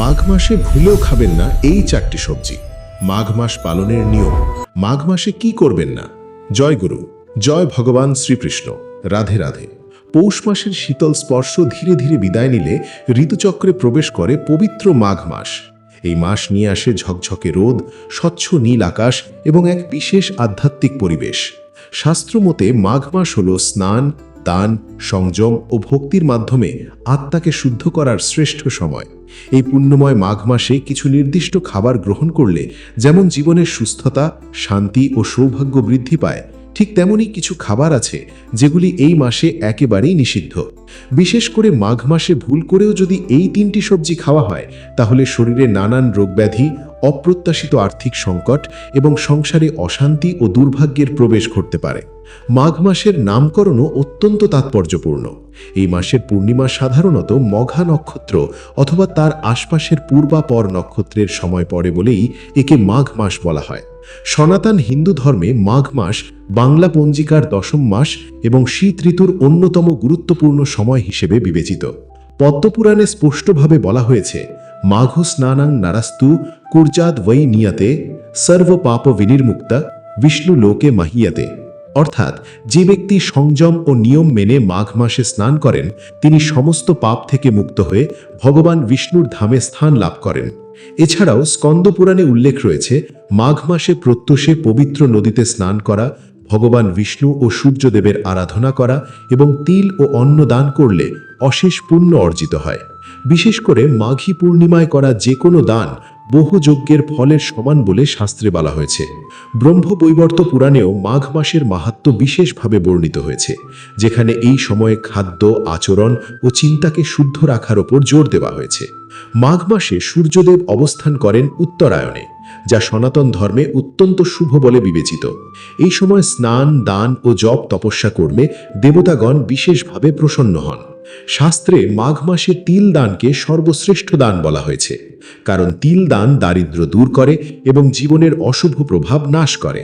মাঘ মাসে ভুলেও খাবেন না এই চারটি সবজি। মাঘ মাস পালনের নিয়ম, মাঘ মাসে কি করবেন না? জয় গুরু, জয় ভগবান শ্রীকৃষ্ণ। রাধে রাধে। পৌষ মাসের শীতল স্পর্শ ধীরে ধীরে বিদায় নিলে ঋতুচক্রে প্রবেশ করে পবিত্র মাঘ মাস। এই মাস নিয়ে আসে ঝকঝকে রোদ, স্বচ্ছ নীল আকাশ এবং এক বিশেষ আধ্যাত্মিক পরিবেশ। শাস্ত্রমতে মাঘ মাস হল স্নান দান, সংযম ও ভক্তির মাধ্যমে আত্মাকে শুদ্ধ করার শ্রেষ্ঠ সময়। এই পুণ্যময় মাঘ মাসে কিছু নির্দিষ্ট খাবার গ্রহণ করলে যেমন জীবনের সুস্থতা, শান্তি ও সৌভাগ্য বৃদ্ধি পায়, ঠিক তেমনই কিছু খাবার আছে যেগুলি এই মাসে একেবারেই নিষিদ্ধ। বিশেষ করে মাঘ মাসে ভুল করেও যদি এই তিনটি সবজি খাওয়া হয়, তাহলে শরীরে নানান রোগব্যাধি, অপ্রত্যাশিত আর্থিক সংকট এবং সংসারে অশান্তি ও দুর্ভাগ্যের প্রবেশ ঘটতে পারে। মাঘ মাসের নামকরণও অত্যন্ত তাৎপর্যপূর্ণ। এই মাসের পূর্ণিমা সাধারণত মঘা নক্ষত্র অথবা তার আশপাশের পূর্বাপর নক্ষত্রের সময় পড়ে বলেই একে মাঘ মাস বলা হয়। সনাতন হিন্দু ধর্মে মাঘ মাস বাংলা পঞ্জিকার দশম মাস এবং শীত ঋতুর অন্যতম গুরুত্বপূর্ণ সময় হিসেবে বিবেচিত। পদ্মপুরাণে স্পষ্টভাবে বলা হয়েছে, মাঘ স্নানাং নারাস্তু কুর্জাদ বৈ নিয়াতে, সর্ব পাপ বিনির্মুক্তা, বিষ্ণু লোকে মাহিয়াতে। অর্থাৎ যে ব্যক্তি সংযম ও নিয়ম মেনে মাঘ মাসে স্নান করেন, তিনি সমস্ত পাপ থেকে মুক্ত হয়ে ভগবান বিষ্ণুর ধামে স্থান লাভ করেন। এছাড়াও স্কন্দ পুরাণে উল্লেখ রয়েছে, মাঘ মাসে প্রত্যুষে পবিত্র নদীতে স্নান করা, ভগবান বিষ্ণু ও সূর্যদেবের আরাধনা করা এবং তিল ও অন্ন দান করলে অশেষ পুণ্য অর্জিত হয়। বিশেষ করে মাঘী পূর্ণিমায় করা যে কোনো দান বহু যজ্ঞের ফলের সমান বলে শাস্ত্রে বলা হয়েছে। ব্রহ্ম বৈবর্ত পুরাণেও মাঘ মাসের মাহাত্ম বিশেষভাবে বর্ণিত হয়েছে, যেখানে এই সময়ে খাদ্য, আচরণ ও চিন্তাকে শুদ্ধ রাখার ওপর জোর দেওয়া হয়েছে। মাঘ মাসে সূর্যদেব অবস্থান করেন উত্তরায়ণে, যা সনাতন ধর্মে অত্যন্ত শুভ বলে বিবেচিত। এই সময় স্নান, দান ও জপ তপস্যা কর্মে দেবতাগণ বিশেষভাবে প্রসন্ন হন। শাস্ত্রে মাঘ মাসে তিল দানকে সর্বশ্রেষ্ঠ দান বলা হয়েছে, কারণ তিল দান দারিদ্র দূর করে এবং জীবনের অশুভ প্রভাব নাশ করে।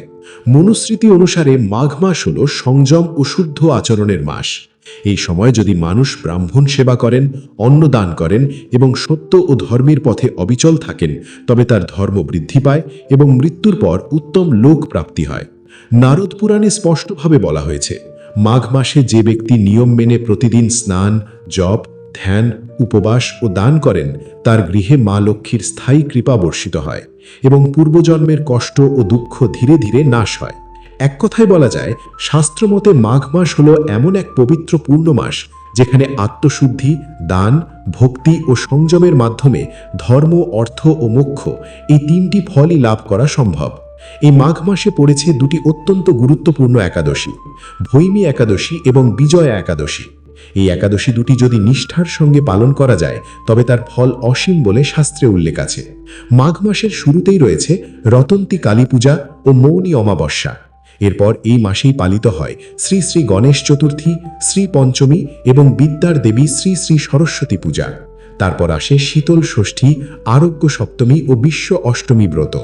মনুস্মৃতি অনুসারে মাঘ মাস হল সংযম ও শুদ্ধ আচরণের মাস। এই সময় যদি মানুষ ব্রাহ্মণ সেবা করেন, অন্ন দান করেন এবং সত্য ও ধর্মের পথে অবিচল থাকেন, তবে তার ধর্ম বৃদ্ধি পায় এবং মৃত্যুর পর উত্তম লোক প্রাপ্তি হয়। নারদ পুরাণে স্পষ্টভাবে বলা হয়েছে মাঘ মাসে যে ব্যক্তি নিয়ম মেনে প্রতিদিন স্নান, জপ, ধ্যান, উপবাস ও দান করেন, তার গৃহে মা লক্ষ্মীর স্থায়ী কৃপা বর্ষিত হয় এবং পূর্বজন্মের কষ্ট ও দুঃখ ধীরে ধীরে নাশ হয়। এক কথায় বলা যায়, শাস্ত্রমতে মাঘ মাস হল এমন এক পবিত্র পূর্ণ মাস যেখানে আত্মশুদ্ধি, দান, ভক্তি ও সংযমের মাধ্যমে ধর্ম, অর্থ ও মোক্ষ এই তিনটি ফলই লাভ করা সম্ভব। এই মাঘ মাসে পড়েছে দুটি অত্যন্ত গুরুত্বপূর্ণ একাদশী, ভৈমী একাদশী এবং বিজয়া একাদশী। এই একাদশী দুটি যদি নিষ্ঠার সঙ্গে পালন করা যায়, তবে তার ফল অসীম বলে শাস্ত্রে উল্লেখ আছে। মাঘ মাসের শুরুতেই রয়েছে রতন্তী কালী পূজা ও মৌনী অমাবস্যা। এরপর এই মাসেই পালিত হয় শ্রী শ্রী গণেশ চতুর্থী, শ্রী পঞ্চমী এবং বিদ্যার দেবী শ্রী শ্রী সরস্বতী পূজা। তারপর আসে শীতল ষষ্ঠী, আরোগ্য সপ্তমী ও বিশ্ব অষ্টমী ব্রত।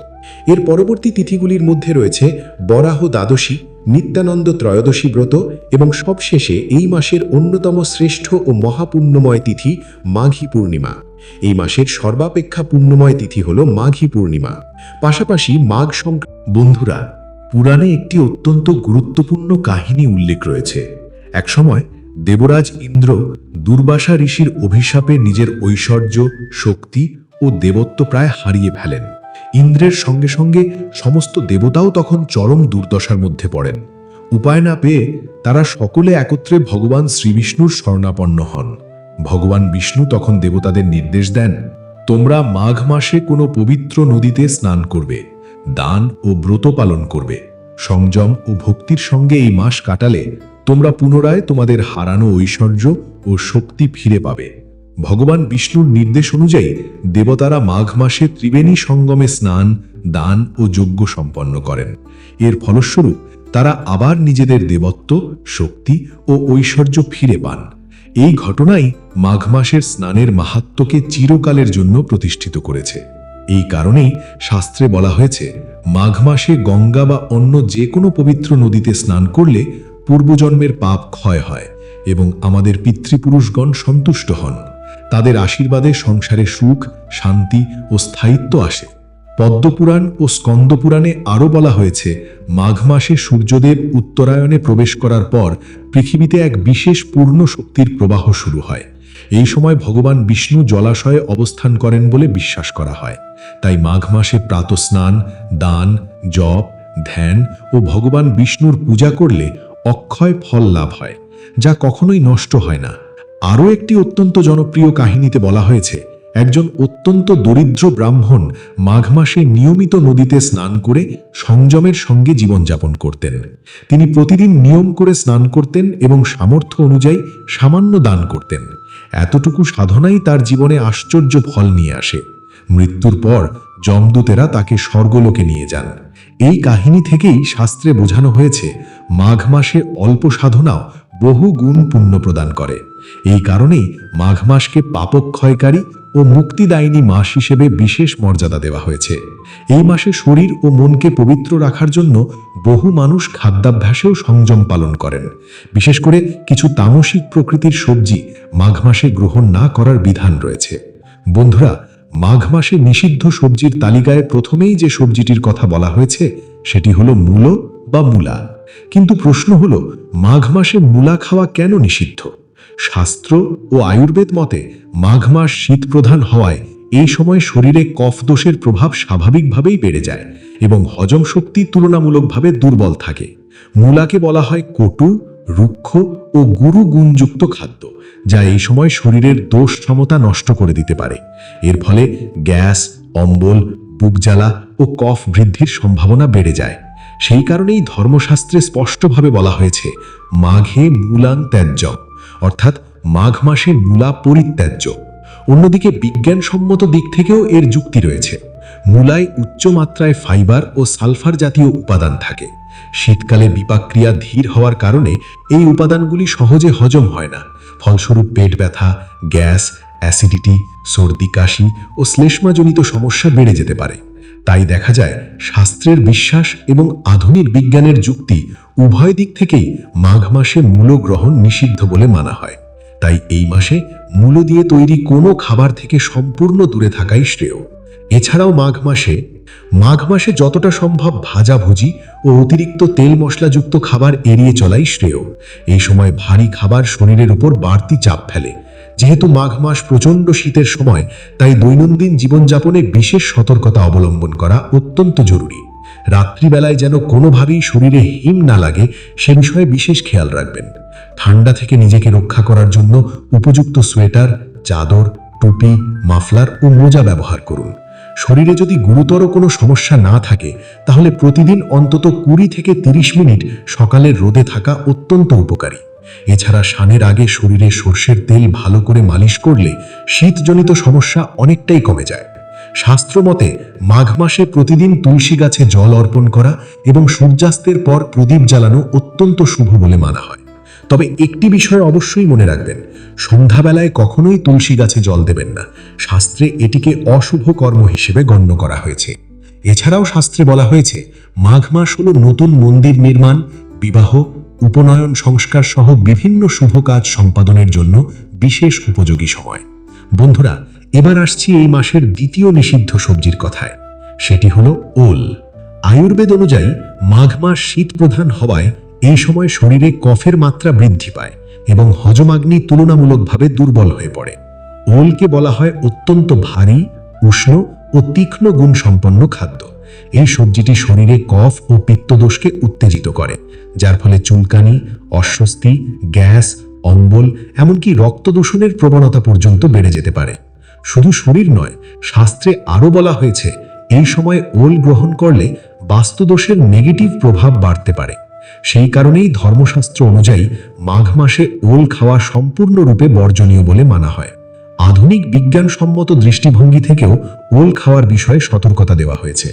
এর পরবর্তী তিথিগুলির মধ্যে রয়েছে বরাহ দ্বাদশী, নিত্যানন্দ ত্রয়োদশী ব্রত এবং সবশেষে এই মাসের অন্যতম শ্রেষ্ঠ ও মহাপুণ্যময় তিথি মাঘী পূর্ণিমা। এই মাসের সর্বাপেক্ষা পুণ্যময় তিথি হল মাঘী পূর্ণিমা। পাশাপাশি মাঘ সংক্রান্ত বন্ধুরা, পুরাণে একটি অত্যন্ত গুরুত্বপূর্ণ কাহিনী উল্লেখ রয়েছে। একসময় দেবরাজ ইন্দ্র দুর্বাসা ঋষির অভিশাপে নিজের ঐশ্বর্য, শক্তি ও দেবত্ব প্রায় হারিয়ে ফেলেন। ইন্দ্রের সঙ্গে সঙ্গে সমস্ত দেবতাও তখন চরম দুর্দশার মধ্যে পড়েন। উপায় না পেয়ে তারা সকলে একত্রে ভগবান শ্রীবিষ্ণুর শরণাপন্ন হন। ভগবান বিষ্ণু তখন দেবতাদের নির্দেশ দেন, তোমরা মাঘ মাসে কোনো পবিত্র নদীতে স্নান করবে, দান ও ব্রত পালন করবে। সংযম ও ভক্তির সঙ্গে এই মাস কাটালে তোমরা পুনরায় তোমাদের হারানো ঐশ্বর্য ও শক্তি ফিরে পাবে। ভগবান বিষ্ণুর নির্দেশ অনুযায়ী দেবতারা মাঘ মাসে ত্রিবেণী সঙ্গমে স্নান, দান ও যজ্ঞ সম্পন্ন করেন। এর ফলস্বরূপ তারা আবার নিজেদের দেবত্ব, শক্তি ও ঐশ্বর্য ফিরে পান। এই ঘটনাই মাঘ মাসের স্নানের মাহাত্ম্যকে চিরকালের জন্য প্রতিষ্ঠিত করেছে। এই কারণেই শাস্ত্রে বলা হয়েছে, মাঘ মাসে গঙ্গা বা অন্য যে কোনো পবিত্র নদীতে স্নান করলে পূর্বজন্মের পাপ ক্ষয় হয় এবং আমাদের পিতৃপুরুষগণ সন্তুষ্ট হন। তাদের আশীর্বাদে সংসারে সুখ, শান্তি ও স্থায়িত্ব আসে। পদ্মপুরাণ ও স্কন্দপুরাণে আরও বলা হয়েছে, মাঘ মাসে সূর্যদেব উত্তরায়ণে প্রবেশ করার পর পৃথিবীতে এক বিশেষ পূর্ণ শক্তির প্রবাহ শুরু হয়। এই সময় ভগবান বিষ্ণু জলাশয়ে অবস্থান করেন বলে বিশ্বাস করা হয়। তাই মাঘ মাসে প্রাতস্নান দান, জপ, ধ্যান ও ভগবান বিষ্ণুর পূজা করলে অক্ষয় ফল লাভ হয়, যা কখনোই নষ্ট হয় না। আরও একটি অত্যন্ত জনপ্রিয় কাহিনীতে বলা হয়েছে, একজন অত্যন্ত দরিদ্র ব্রাহ্মণ মাঘ মাসে নিয়মিত নদীতে স্নান করে সংযমের সঙ্গে জীবনযাপন করতেন। তিনি প্রতিদিন নিয়ম করে স্নান করতেন এবং সামর্থ্য অনুযায়ী সামান্য দান করতেন। এতটুকু সাধনাই তার জীবনে আশ্চর্য ফল নিয়ে আসে। মৃত্যুর পর যমদূতেরা তাকে স্বর্গলোকে নিয়ে যান। এই কাহিনী থেকেই শাস্ত্রে বোঝানো হয়েছে, মাঘ মাসে অল্প সাধনাও বহু গুণ পুণ্য প্রদান করে। এই কারণেই মাঘ মাসকে পাপক্ষয়কারী ও মুক্তিদায়িনী মাস হিসেবে বিশেষ মর্যাদা দেওয়া হয়েছে। এই মাসে শরীর ও মনকে পবিত্র রাখার জন্য বহু মানুষ খাদ্যাভ্যাসেও সংযম পালন করেন। বিশেষ করে কিছু তামসিক প্রকৃতির সবজি মাঘ মাসে গ্রহণ না করার বিধান রয়েছে। বন্ধুরা, মাঘ মাসে নিষিদ্ধ সবজির তালিকায় প্রথমেই যে সবজিটির কথা বলা হয়েছে, সেটি হলো মূলো বা মূলা? কিন্তু প্রশ্ন হল, মাঘ মাসে মূলা খাওয়া কেন নিষিদ্ধ? শাস্ত্র ও আয়ুর্বেদ মতে, মাঘ মাস শীত প্রধান হওয়ায় এই সময় শরীরে কফ দোষের প্রভাব স্বাভাবিকভাবেই বেড়ে যায় এবং হজম শক্তি তুলনামূলকভাবে দুর্বল থাকে। মূলাকে বলা হয় কটু, রুক্ষ ও গুরু গুণযুক্ত খাদ্য, যা এই সময় শরীরের দোষ ক্ষমতা নষ্ট করে দিতে পারে। এর ফলে গ্যাস, অম্বল বুকজ্বালা ও কফ বৃদ্ধির সম্ভাবনা বেড়ে যায়। সেই কারণেই ধর্মশাস্ত্রে স্পষ্টভাবে বলা হয়েছে, মাঘে মূলাং ত্যায্য অর্থাৎ মাঘ মাসে মূলা পরিত্যাজ্য। অন্যদিকে বিজ্ঞানসম্মত দিক থেকেও এর যুক্তি রয়েছে। মূলায় উচ্চ মাত্রায় ফাইবার ও সালফার জাতীয় উপাদান থাকে। শীতকালে বিপাক্রিয়া ধীর হওয়ার কারণে এই উপাদানগুলি সহজে হজম হয় না। ফলস্বরূপ পেট ব্যথা, গ্যাস, অ্যাসিডিটি, সর্দি, কাশি ও শ্লেষ্মাজনিত সমস্যা বেড়ে যেতে পারে। তাই দেখা যায় শাস্ত্রের বিশ্বাস এবং আধুনিক বিজ্ঞানের যুক্তি উভয় দিক থেকেই মাঘ মাসে মূল গ্রহণ নিষিদ্ধ বলে মানা হয়। তাই এই মাসে মূলো দিয়ে তৈরি কোনো খাবার থেকে সম্পূর্ণ দূরে থাকাই শ্রেয়। এছাড়াও মাঘ মাসে মাঘ মাসে যতটা সম্ভব ভাজাভুজি ও অতিরিক্ত তেল মশলাযুক্ত খাবার এড়িয়ে চলাই শ্রেয়। এই সময় ভারী খাবার শরীরের উপর বাড়তি চাপ ফেলে। যেহেতু মাঘ মাস প্রচণ্ড শীতের সময়, তাই দৈনন্দিন জীবনযাপনে বিশেষ সতর্কতা অবলম্বন করা অত্যন্ত জরুরি। রাত্রিবেলায় যেন কোনোভাবেই শরীরে হিম না লাগে, সে বিষয়ে বিশেষ খেয়াল রাখবেন। ঠান্ডা থেকে নিজেকে রক্ষা করার জন্য উপযুক্ত সোয়েটার, চাদর, টুপি, মাফলার ও মোজা ব্যবহার করুন। শরীরে যদি গুরুতর কোনো সমস্যা না থাকে, তাহলে প্রতিদিন অন্তত কুড়ি থেকে তিরিশ মিনিট সকালের রোদে থাকা অত্যন্ত উপকারী। এছাড়া স্নানের আগে শরীরে সর্ষের তেল ভালো করে মালিশ করলে শীতজনিত সমস্যা অনেকটাই কমে যায়। শাস্ত্রমতে মাঘ মাসে প্রতিদিন তুলসী গাছে জল অর্পণ করা এবং সূর্যাস্তের পর প্রদীপ জ্বালানো অত্যন্ত শুভ বলে মানা হয়। তবে একটি বিষয় অবশ্যই মনে রাখবেন, সন্ধ্যাবেলায় কখনোই তুলসী গাছে জল দেবেন না। শাস্ত্রে এটিকে অশুভ কর্ম হিসেবে গণ্য করা হয়েছে। এছাড়াও শাস্ত্রে বলা হয়েছে, মাঘ মাস হল নতুন মন্দির নির্মাণ, বিবাহ উপনয়ন সংস্কার সহ বিভিন্ন শুভ কাজ সম্পাদনের জন্য বিশেষ উপযোগী সময়। বন্ধুরা, এবার আসছি এই মাসের দ্বিতীয় নিষিদ্ধ সবজির কথায়। সেটি হলো ওল। আয়ুর্বেদ অনুযায়ী, মাঘ মাস শীত প্রধান হওয়ায় এই সময় শরীরে কফের মাত্রা বৃদ্ধি পায় এবং হজমাগ্নি তুলনামূলকভাবে দুর্বল হয়ে পড়ে। ওলকে বলা হয় অত্যন্ত ভারী, উষ্ণ ও তীক্ষ্ণ গুণ সম্পন্ন খাদ্য। এই সবজিটি শরীরে কফ ও পিত্তদোষকে উত্তেজিত করে, যার ফলে চুলকানি, অস্বস্তি, গ্যাস, অম্বল, এমনকি রক্ত দূষণের প্রবণতা পর্যন্ত বেড়ে যেতে পারে। শুধু শরীর নয়, শাস্ত্রে আরও বলা হয়েছে, এই সময় ওল গ্রহণ করলে বাস্তুদোষের নেগেটিভ প্রভাব বাড়তে পারে। সেই কারণেই ধর্মশাস্ত্র অনুযায়ী মাঘ মাসে ওল খাওয়া সম্পূর্ণরূপে বর্জনীয় বলে মানা হয়। আধুনিক বিজ্ঞানসম্মত দৃষ্টিভঙ্গি থেকেও ওল খাওয়ার বিষয়ে সতর্কতা দেওয়া হয়েছে।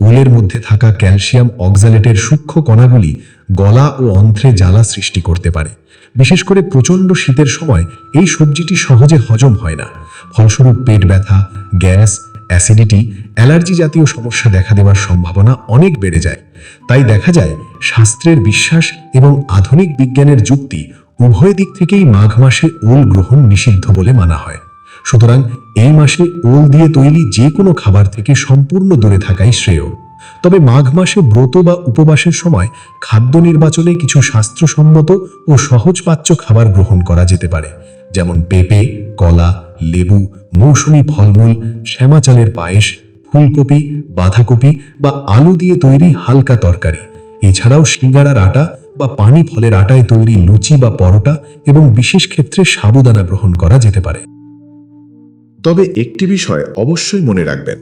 ওলের মধ্যে থাকা ক্যালসিয়াম অক্সালেটের সূক্ষ্ম কণাগুলি গলা ও অন্ত্রে জ্বালা সৃষ্টি করতে পারে। বিশেষ করে প্রচণ্ড শীতের সময় এই সবজিটি সহজে হজম হয় না। ফলস্বরূপ পেট ব্যথা, গ্যাস, অ্যাসিডিটি, অ্যালার্জি জাতীয় সমস্যা দেখা দেওয়ার সম্ভাবনা অনেক বেড়ে যায়। তাই দেখা যায়, শাস্ত্রের বিশ্বাস এবং আধুনিক বিজ্ঞানের যুক্তি উভয় দিক থেকেই মাঘ মাসে ওল গ্রহণ নিষিদ্ধ বলে মানা হয়। সুতরাং এই মাসে ওল দিয়ে তৈরি যে কোনো খাবার থেকে সম্পূর্ণ দূরে থাকাই শ্রেয়। তবে মাঘ মাসে ব্রত বা উপবাসের সময় খাদ্য নির্বাচনে কিছু স্বাস্থ্যসম্মত ও সহজপাচ্য খাবার গ্রহণ করা যেতে পারে, যেমন পেঁপে, কলা, লেবু, মৌসুমী ফলমূল, শ্যামা চালের পায়েস, ফুলকপি, বাঁধাকপি বা আলু দিয়ে তৈরি হালকা তরকারি। এছাড়াও সিঙ্গারার আটা বা পানি ফলের আটায় তৈরি লুচি বা পরোটা এবং বিশেষ ক্ষেত্রে সাবুদানা গ্রহণ করা যেতে পারে। তবে একটি বিষয় অবশ্যই মনে রাখবেন,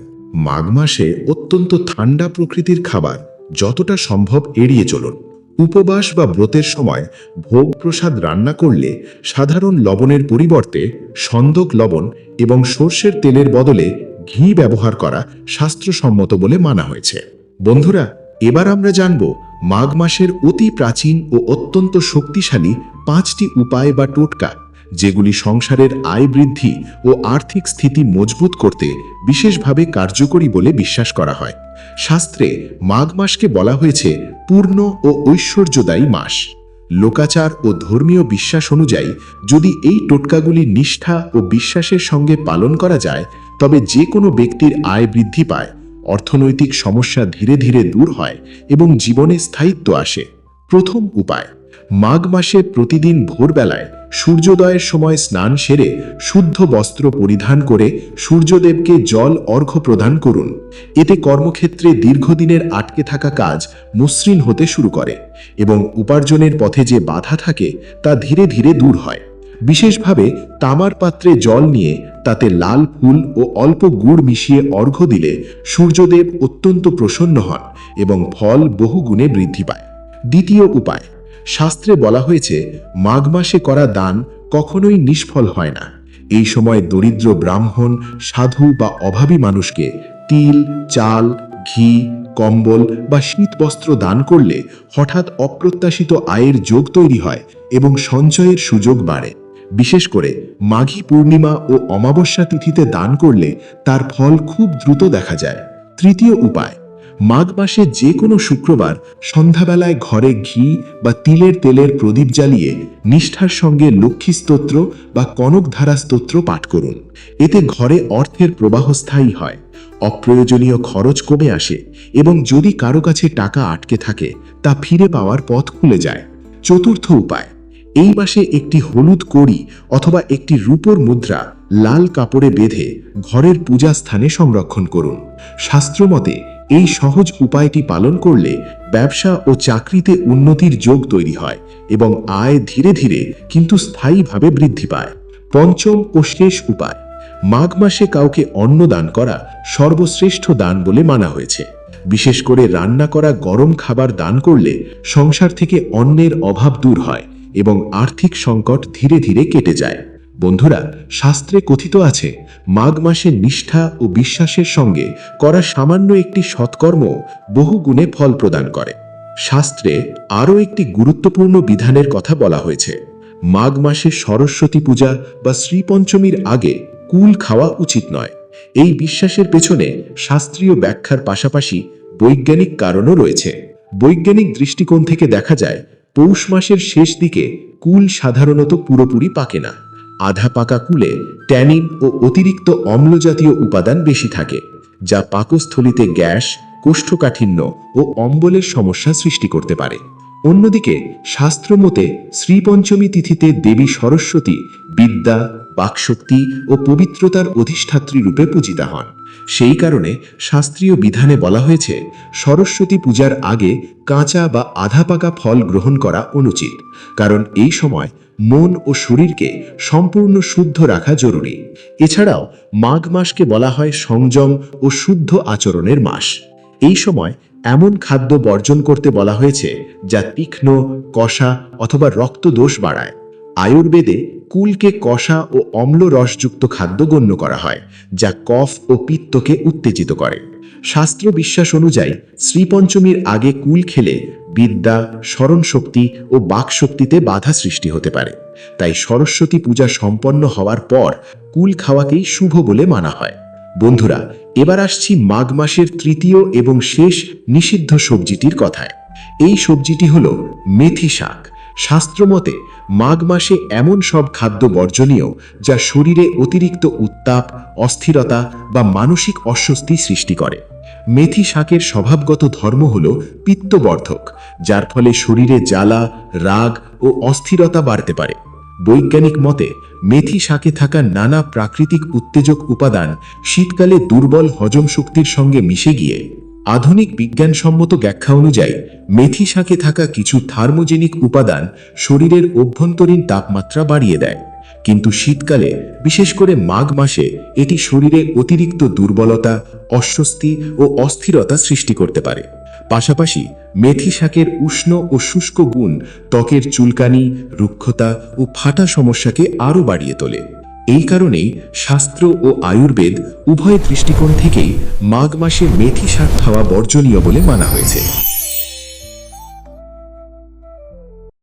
মাঘ মাসে অত্যন্ত ঠান্ডা প্রকৃতির খাবার যতটা সম্ভব এড়িয়ে চলুন। উপবাস বা ব্রতের সময় ভোগ প্রসাদ রান্না করলে সাধারণ লবণের পরিবর্তে সন্দক লবণ এবং সর্ষের তেলের বদলে ঘি ব্যবহার করা শাস্ত্রসম্মত বলে মানা হয়েছে। বন্ধুরা, এবার আমরা জানব মাঘ মাসের অতি প্রাচীন ও অত্যন্ত শক্তিশালী পাঁচটি উপায় বা টোটকা যেগুলি সংসারের আয় বৃদ্ধি ও আর্থিক স্থিতি মজবুত করতে বিশেষভাবে কার্যকরী বলে বিশ্বাস করা হয়। শাস্ত্রে মাঘ মাসকে বলা হয়েছে পূর্ণ ও ঐশ্বর্যদায়ী মাস। লোকাচার ও ধর্মীয় বিশ্বাস অনুযায়ী যদি এই টোটকাগুলি নিষ্ঠা ও বিশ্বাসের সঙ্গে পালন করা যায়, তবে যে কোনো ব্যক্তির আয় বৃদ্ধি পায়, অর্থনৈতিক সমস্যা ধীরে ধীরে দূর হয় এবং জীবনে স্থায়িত্ব আসে। প্রথম উপায় মাঘ মাসে প্রতিদিন ভোরবেলায় সূর্যোদয়ের সময় স্নান সেরে শুদ্ধ বস্ত্র পরিধান করে সূর্যদেবকে জল অর্ঘ্য প্রদান করুন। এতে কর্মক্ষেত্রে দীর্ঘদিনের আটকে থাকা কাজ মসৃণ হতে শুরু করে এবং উপার্জনের পথে যে বাধা থাকে তা ধীরে ধীরে দূর হয়। বিশেষভাবে তামার পাত্রে জল নিয়ে তাতে লাল ফুল ও অল্প গুড় মিশিয়ে অর্ঘ্য দিলে সূর্যদেব অত্যন্ত প্রসন্ন হন এবং ফল বহুগুণে বৃদ্ধি পায়। দ্বিতীয় উপায় শাস্ত্রে বলা হয়েছে মাঘ মাসে করা দান কখনোই নিষ্ফল হয় না। এই সময় দরিদ্র ব্রাহ্মণ, সাধু বা অভাবী মানুষকে তিল, চাল, ঘি, কম্বল বা শীতবস্ত্র দান করলে হঠাৎ অপ্রত্যাশিত আয়ের যোগ তৈরি হয় এবং সঞ্চয়ের সুযোগ বাড়ে। বিশেষ করে মাঘী পূর্ণিমা ও অমাবস্যা তিথিতে দান করলে তার ফল খুব দ্রুত দেখা যায়। তৃতীয় উপায় মাঘ মাসে যে কোনো শুক্রবার সন্ধ্যাবেলায় ঘরে ঘি বা তিলের তেলের প্রদীপ জ্বালিয়ে নিষ্ঠার সঙ্গে লক্ষ্মী স্তোত্র বা কনকধারা স্তোত্র পাঠ করুন। এতে ঘরে অর্থের প্রবাহ স্থায়ী হয়, অপ্রয়োজনীয় খরচ কমে আসে এবং যদি কারও কাছে টাকা আটকে থাকে, তা ফিরে পাওয়ার পথ খুলে যায়। চতুর্থ উপায়, এই মাসে একটি হলুদ কড়ি অথবা একটি রূপোর মুদ্রা লাল কাপড়ে বেঁধে ঘরের পূজা স্থানে সংরক্ষণ করুন। শাস্ত্রমতে এই সহজ উপায়টি পালন করলে ব্যবসা ও চাকরিতে উন্নতির যোগ তৈরি হয় এবং আয় ধীরে ধীরে কিন্তু স্থায়ীভাবে বৃদ্ধি পায়। পঞ্চম ও শেষ উপায়, মাঘ মাসে কাউকে অন্ন দান করা সর্বশ্রেষ্ঠ দান বলে মানা হয়েছে। বিশেষ করে রান্না করা গরম খাবার দান করলে সংসার থেকে অন্নের অভাব দূর হয় এবং আর্থিক সংকট ধীরে ধীরে কেটে যায়। বন্ধুরা, শাস্ত্রে কথিত আছে, মাঘ মাসে নিষ্ঠা ও বিশ্বাসের সঙ্গে করা সামান্য একটি সৎকর্ম বহু গুণে ফল প্রদান করে। শাস্ত্রে আরও একটি গুরুত্বপূর্ণ বিধানের কথা বলা হয়েছে। মাঘ মাসে সরস্বতী পূজা বা শ্রীপঞ্চমীর আগে কুল খাওয়া উচিত নয়। এই বিশ্বাসের পেছনে শাস্ত্রীয় ব্যাখ্যার পাশাপাশি বৈজ্ঞানিক কারণও রয়েছে। বৈজ্ঞানিক দৃষ্টিকোণ থেকে দেখা যায়, পৌষ মাসের শেষ দিকে কুল সাধারণত পুরোপুরি পাকে না। আধা পাকা কুলে ট্যানিন ও অতিরিক্ত অম্লজাতীয় উপাদান বেশি থাকে, যা পাকস্থলিতে গ্যাস, কোষ্ঠকাঠিন্য ও অম্বলের সমস্যা সৃষ্টি করতে পারে। অন্যদিকে, শাস্ত্রমতে শ্রীপঞ্চমী তিথিতে দেবী সরস্বতী বিদ্যা, বাকশক্তি ও পবিত্রতার অধিষ্ঠাত্রী রূপে পূজিতা হন। সেই কারণে শাস্ত্রীয় বিধানে বলা হয়েছে, সরস্বতী পূজার আগে কাঁচা বা আধা পাকা ফল গ্রহণ করা অনুচিত, কারণ এই সময় মন ও শরীরকে সম্পূর্ণ শুদ্ধ রাখা জরুরি। এছাড়াও মাঘ মাসকে বলা হয় সংযম ও শুদ্ধ আচরণের মাস। এই সময় এমন খাদ্য বর্জন করতে বলা হয়েছে যা তীক্ষ্ণ, কষা অথবা রক্তদোষ বাড়ায়। আয়ুর্বেদে কুলকে কষা ও অম্ল রসযুক্ত খাদ্য গণ্য করা হয়, যা কফ ও পিত্তকে উত্তেজিত করে। শাস্ত্র বিশ্বাস অনুযায়ী শ্রীপঞ্চমীর আগে কুল খেলে বিদ্যা, স্মরণশক্তি ও বাকশক্তিতে বাধা সৃষ্টি হতে পারে। তাই সরস্বতী পূজা সম্পন্ন হওয়ার পর কুল খাওয়াকেই শুভ বলে মানা হয়। বন্ধুরা, এবার আসছি মাঘ মাসের তৃতীয় এবং শেষ নিষিদ্ধ সবজিটির কথায়। এই সবজিটি হল মেথি শাক। শাস্ত্রমতে, মাঘ মাসে এমন সব খাদ্য বর্জনীয় যা শরীরে অতিরিক্ত উত্তাপ, অস্থিরতা বা মানসিক অস্বস্তি সৃষ্টি করে। মেথি শাকের স্বভাবগত ধর্ম হল পিত্তবর্ধক, যার ফলে শরীরে জ্বালা, রাগ ও অস্থিরতা বাড়তে পারে। বৈজ্ঞানিক মতে, মেথি শাকে থাকা নানা প্রাকৃতিক উত্তেজক উপাদান শীতকালে দুর্বল হজম শক্তির সঙ্গে মিশে গিয়ে, আধুনিক বিজ্ঞানসম্মত ব্যাখ্যা অনুযায়ী, মেথি শাকে থাকা কিছু থার্মোজেনিক উপাদান শরীরের অভ্যন্তরীণ তাপমাত্রা বাড়িয়ে দেয়। কিন্তু শীতকালে, বিশেষ করে মাঘ মাসে, এটি শরীরে অতিরিক্ত দুর্বলতা, অস্বস্তি ও অস্থিরতা সৃষ্টি করতে পারে। পাশাপাশি, মেথি শাকের উষ্ণ ও শুষ্ক গুণ ত্বকের চুলকানি, রুক্ষতা ও ফাটা সমস্যাকে আরও বাড়িয়ে তোলে। এই কারণেই শাস্ত্র ও আয়ুর্বেদ উভয় দৃষ্টিকোণ থেকেই মাঘ মাসে মেথি শাক খাওয়া বর্জনীয় বলে মানা হয়েছে।